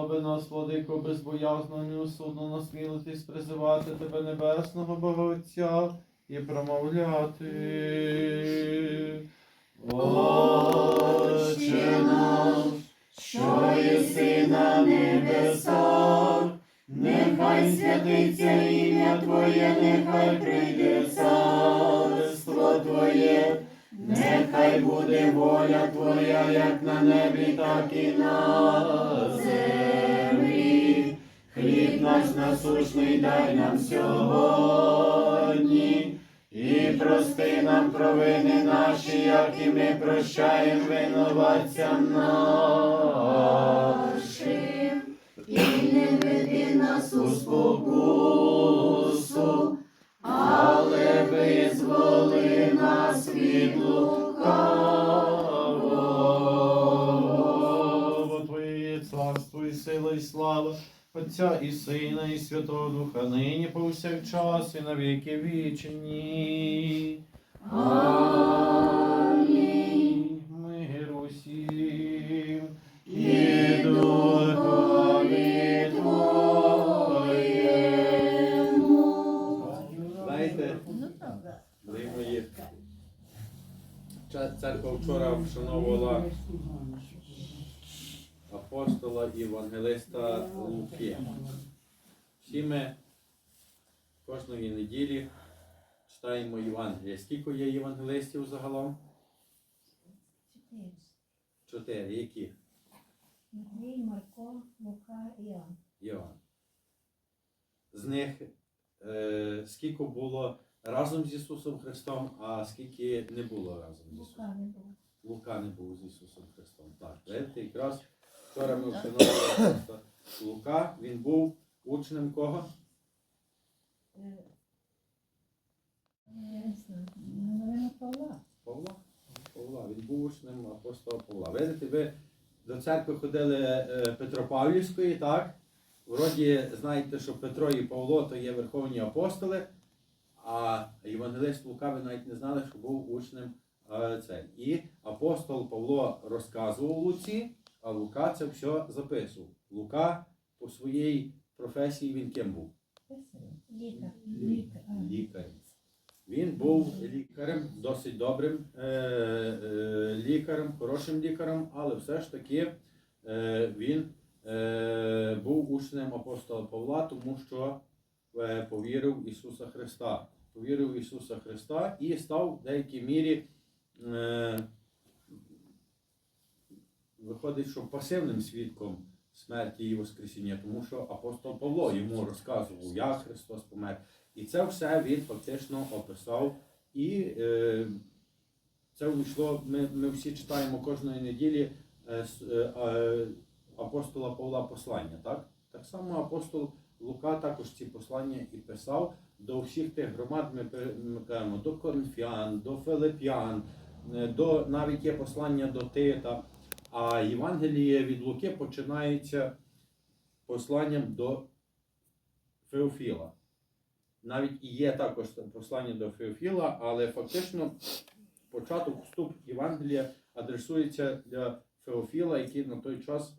сподоби нас, владико, безбоязно, неусудно насмілитись призивати тебе небесного Бога Отця і промовляти. Отче наш, що єси на небесах, нехай святиться ім'я Твоє, нехай прийде царство Твоє, нехай буде воля Твоя, як на небі, так і на землі. Хліб наш насущний дай нам сьогодні. І прости нам провини наші, як і ми прощаємо винуватцям нашим. І не веди нас у спокусу, слава, Отця і Сина, і Святого Духа, нині повсякчас, і на віки вічні. Амінь. Мир усім. І духові Твоєму. Знаєте, дорогі мої, церква вчора вшановувала апостола і евангелиста Луки. Всі ми кожної неділі читаємо Євангелія. Скільки є євангелистів загалом? Чотири. Які? Матвій, Марко, Лука, Іоанн. Йоанн. З них е, скільки було разом з Ісусом Христом, а скільки не було разом з Ісусом. Лука не був. Лука не був з Ісусом Христом. Так, видите, якраз вчора ми вшановували просто Лука, він був учнем кого? Не знаю. Наверно, Павла. Павла. Павла. Він був учнем апостола Павла. Видите, ви до церкви ходили е, Петропавлівської, так? Вроді знаєте, що Петро і Павло то є верховні апостоли, а Євангелист Лука ви навіть не знали, що був учнем е, цей. І апостол Павло розказував Луці, а Лука це все записував. Лука по своїй професії він ким був? Лікар. Лікар. Він був лікарем, досить добрим е, е, лікарем, хорошим лікарем, але все ж таки е, він е, був учнем апостола Павла, тому що е, повірив в Ісуса Христа. Повірив в Ісуса Христа і став в деякій мірі, е, виходить, що пасивним свідком смерті і Воскресіння, тому що апостол Павло йому розказував, як Христос помер. І це все він фактично описав. І е, це увійшло, ми, ми всі читаємо кожної неділі е, е, апостола Павла послання. Так? так само апостол Лука також ці послання і писав до всіх тих громад, ми, ми кажемо, до Коринфян, до Филип'ян, е, до, навіть є послання до Тита. А Євангеліє від Луки починається посланням до Феофіла. Навіть і є також послання до Феофіла, але фактично початок вступ Євангелія адресується для Феофіла, який на той час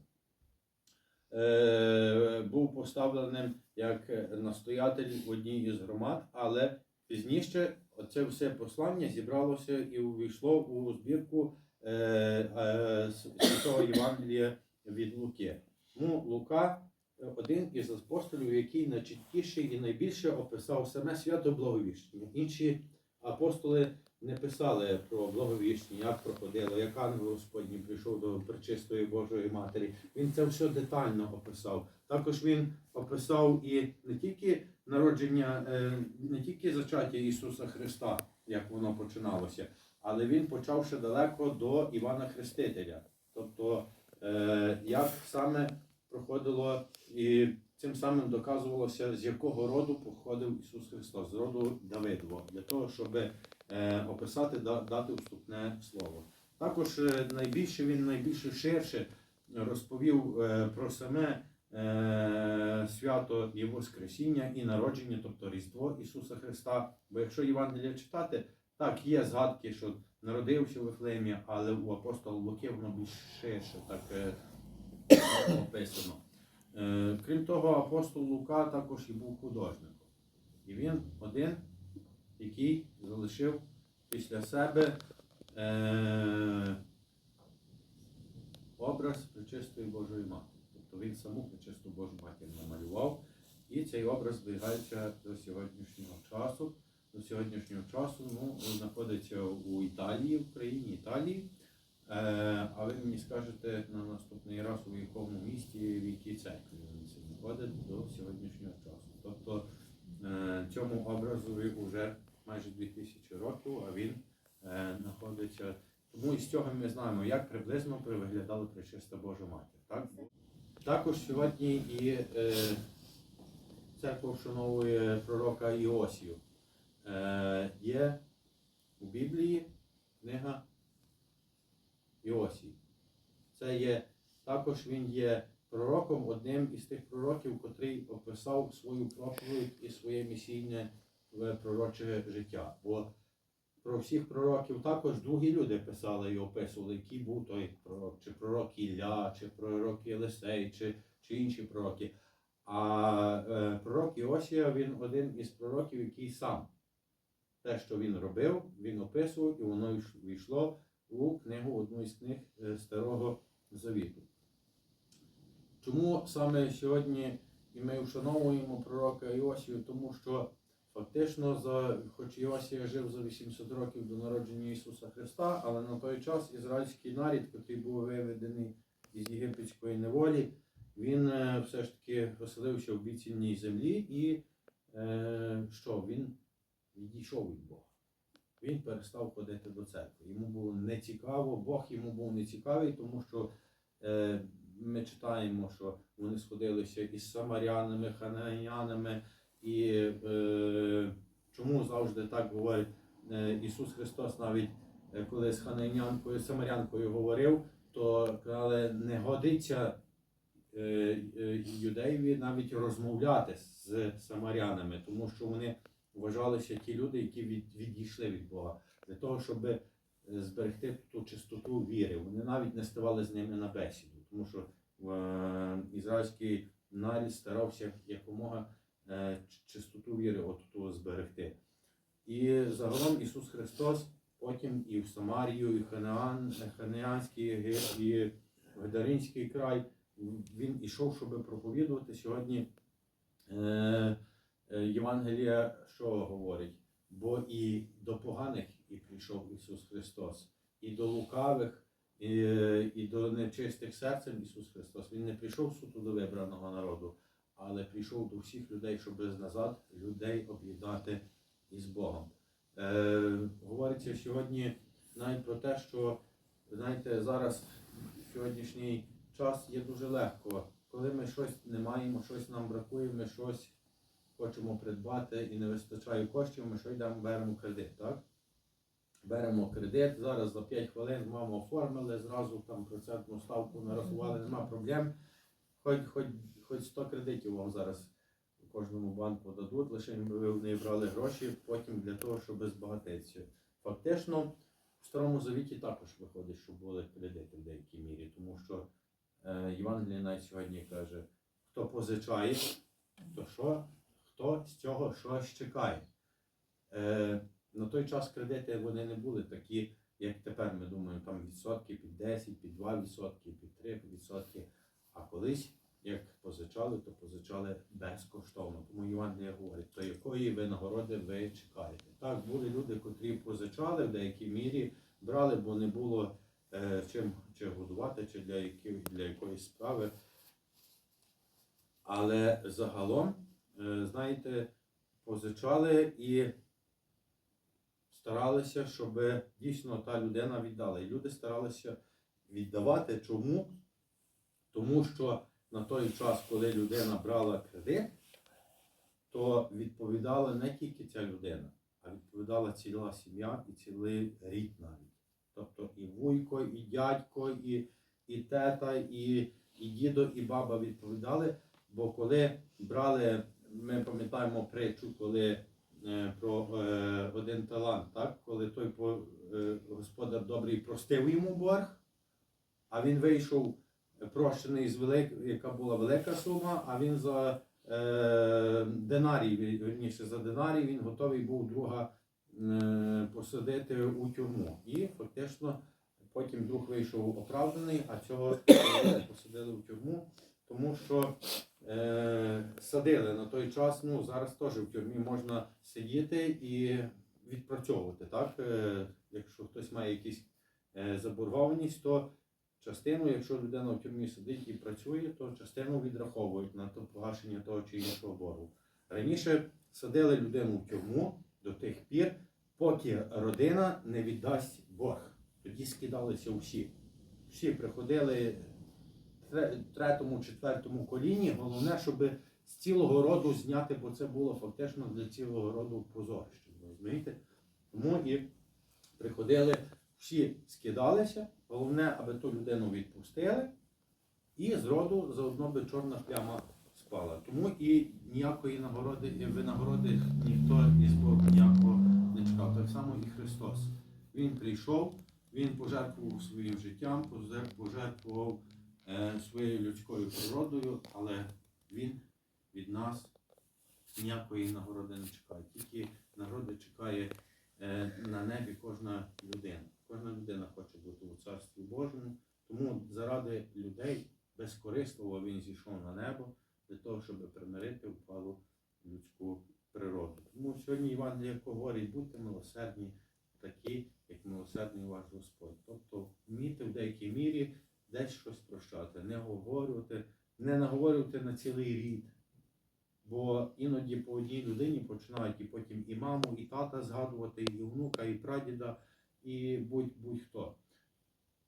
е, був поставленим як настоятель в одній із громад, але пізніше оце все послання зібралося і увійшло у збірку Святого Євангелія від Луки. Ну, Лука один із апостолів, який найчіткіше і найбільше описав саме свято Благовіщення. Інші апостоли не писали про Благовіщення, як проходило, як ангел Господній прийшов до Пречистої Божої Матері. Він це все детально описав. Також він описав і не тільки народження, е, не тільки зачаття Ісуса Христа, як воно починалося, але він почав ще далеко до Івана Хрестителя. Тобто, е, як саме проходило і цим самим доказувалося, з якого роду походив Ісус Христос, з роду Давидового, для того, щоб е, описати, да- дати вступне слово. Також е, найбільше він найбільше ширше розповів про саме свято і Воскресіння і народження, тобто Різдво Ісуса Христа. Бо якщо Євангелія читати, так є згадки, що народився в Вифлеємі, але у апостола Луки воно більш ширше так е, описано. Е, Крім того, апостол Лука також і був художником. І він один, який залишив після себе е, образ Пречистої Божої Матері. Тобто він саму Пречисту Божу Матір намалював. І цей образ зберігається до сьогоднішнього часу. До сьогоднішнього часу ну, знаходиться у Італії, в країні Італії. Е, а ви мені скажете на наступний раз, у якому місті, в якій церкві він знаходить до сьогоднішнього часу. Тобто е, цьому образу вже майже 2000 років, а він е, знаходиться. Тому із цього ми знаємо, як приблизно виглядала Пречиста Божа Матір. Так? Також сьогодні і церква вшановує пророка Іосію. Е, є у Біблії книга Іосій. Це є також він є пророком, одним із тих пророків, котрий описав свою проповідь і своє місійне пророче життя. Бо про всіх пророків також другі люди писали і описували, який був той пророк, чи пророк Ілля, чи пророк Єлисей, чи, чи інші пророки. А е, пророк Іосія він один із пророків, який сам те, що він робив, він описував, і воно йш- війшло у книгу, одну із книг е, Старого Завіту. Чому саме сьогодні і ми вшановуємо пророка Іосію? Тому що фактично, за, хоч Іосія жив за 800 років до народження Ісуса Христа, але на той час ізраїльський нарід, який був виведений із єгипетської неволі, він е, все ж таки оселився в обіцяній землі і е, що? Він відійшов від Бога. Він перестав ходити до церкви. Йому було нецікаво, Бог йому був нецікавий, тому що е, ми читаємо, що вони сходилися із самарянами, ханаянами. І е, чому завжди так говорить е, Ісус Христос, навіть е, коли з хананянкою, самарянкою говорив, то казали, не годиться е, е, юдеєві навіть розмовляти з самарянами, тому що вони вважалися ті люди, які від, відійшли від Бога, для того, щоб е, зберегти ту чистоту віри. Вони навіть не ставали з ними на бесіду, тому що е, ізраїльський нарід старався якомога е, чистоту віри от ту зберегти. І загалом Ісус Христос потім і в Самарію, і Ханаанський Єгипет, і в Гадаринський край. Він ішов, щоб проповідувати сьогодні. Е, Євангелія що говорить? Бо і до поганих і прийшов Ісус Христос, і до лукавих, і, і до нечистих серцем Ісус Христос. Він не прийшов суто до вибраного народу, але прийшов до всіх людей, щоб назад людей об'єднати із Богом. Е, говориться сьогодні навіть про те, що знаєте, зараз в сьогоднішній час є дуже легко. Коли ми щось не маємо, щось нам бракує, ми щось хочемо придбати і не вистачає коштів, ми що йдемо, беремо кредит, так? Беремо кредит, зараз за 5 хвилин маму оформили, зразу там процентну ставку нарахували, нема проблем. Хоч, хоч, хоч 100 кредитів вам зараз кожному банку дадуть, лише ви в неї брали гроші потім для того, щоб збагатитися. Фактично, в Старому Завіті також виходить, що були кредити в деякій мірі, тому що е, Євангеліє навіть сьогодні каже, хто позичає, то що? Хто з цього щось чекає? Е, на той час кредити вони не були такі, як тепер ми думаємо, там відсотки під 10, під 2 відсотки, під 3 відсотки. А колись, як позичали, то позичали безкоштовно. Тому Євангелія говорить, то якої винагороди ви чекаєте. Так, були люди, котрі позичали в деякій мірі, брали, бо не було е, чим чи годувати, чи для, які, для якоїсь справи. Але загалом, знаєте, позичали і старалися, щоб дійсно та людина віддала. І люди старалися віддавати. Чому? Тому що на той час, коли людина брала кредит, то відповідала не тільки ця людина, а відповідала ціла сім'я і цілий рід навіть. Тобто і вуйко, і дядько, і, і тета, і, і дідо, і баба відповідали. Бо коли брали, ми пам'ятаємо притчу, коли е, про е, один талант, так? коли той е, господар добрий простив йому борг, а він вийшов прощений з велик, яка була велика сума, а він за динарій, вірніше за динарій, він готовий був друга посадити у тюрму. І фактично потім друг вийшов оправданий, а цього посадили в тюрму, тому що е, садили на той час. Ну зараз теж в тюрмі можна сидіти і відпрацьовувати. Так, е, якщо хтось має якісь е, заборгованість, то частину, якщо людина в тюрмі сидить і працює, то частину відраховують на то погашення того чи іншого боргу. Раніше садили людину в тюрму до тих пір, поки родина не віддасть борг. Тоді скидалися всі. Всі приходили третьому, четвертому коліні. Головне, щоб з цілого роду зняти, бо це було фактично для цілого роду позорище. Розумієте? Тому і приходили, всі скидалися. Головне, аби ту людину відпустили, і з роду заодно би чорна пляма спала. Тому і ніякої нагороди і винагороди ніхто із Бога ніякого не чекав. Так само і Христос. Він прийшов, Він пожертвував своїм життям, пожертвував своєю людською природою, але Він від нас ніякої нагороди не чекає. Тільки нагороди чекає е, на небі кожна людина. Кожна людина хоче бути у Царстві Божому. Тому заради людей безкорисливо він зійшов на небо для того, щоб примирити впалу людську природу. Тому сьогодні Євангелія говорить, будьте милосердні, такі, як милосердний ваш Господь. Тобто вмійте в деякій мірі десь щось прощати, не говорювати, не наговорювати на цілий рід. Бо іноді по одній людині починають і потім і маму, і тата згадувати, і внука, і прадіда, і будь- будь-хто.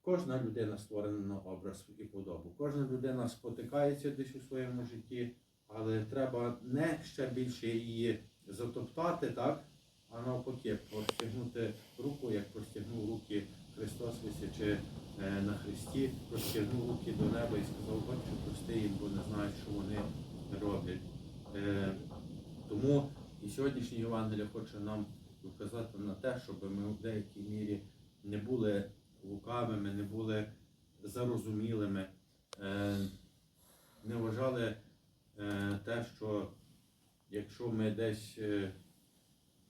Кожна людина створена на образ і подобу. Кожна людина спотикається десь у своєму житті, але треба не ще більше її затоптати, так? а навпаки, простягнути руку, як простягнув руки Христос, висячи е, на Христі, простягнув руки до неба і сказав, Отче, прости їм, бо не знають, що вони роблять. Е, тому і сьогоднішній Євангелія хоче нам вказати на те, щоб ми в деякій мірі не були лукавими, не були зарозумілими, е, не вважали те, що якщо ми десь,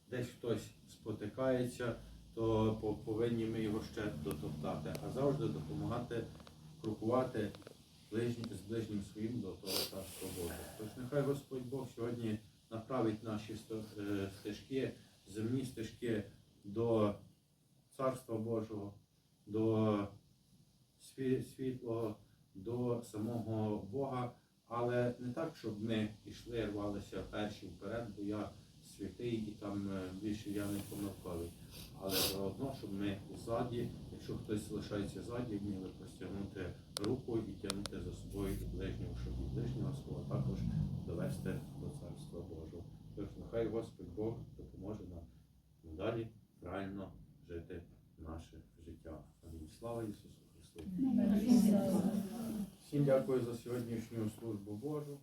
десь хтось спотикається, то по- повинні ми його ще дотоптати, а завжди допомагати крокувати ближнім, з ближнім своїм до того царства Божого. Тож нехай Господь Бог сьогодні направить наші е, стежки, земні стежки до Царства Божого, до сві- світлого, до самого Бога, але не так, щоб ми йшли, рвалися перші вперед, бо я святий і там е, більше я не помилковий. Але заодно, щоб ми ззаді, якщо хтось залишається ззаді, вміли простягнути руку і тягнути за собою і ближнього, щоб і ближнього свого також довести до Царства Божого. Тож нехай Господь Бог допоможе нам далі правильно жити наше життя. Амінь. Слава Ісусу Христу! Всім дякую за сьогоднішню службу Божу.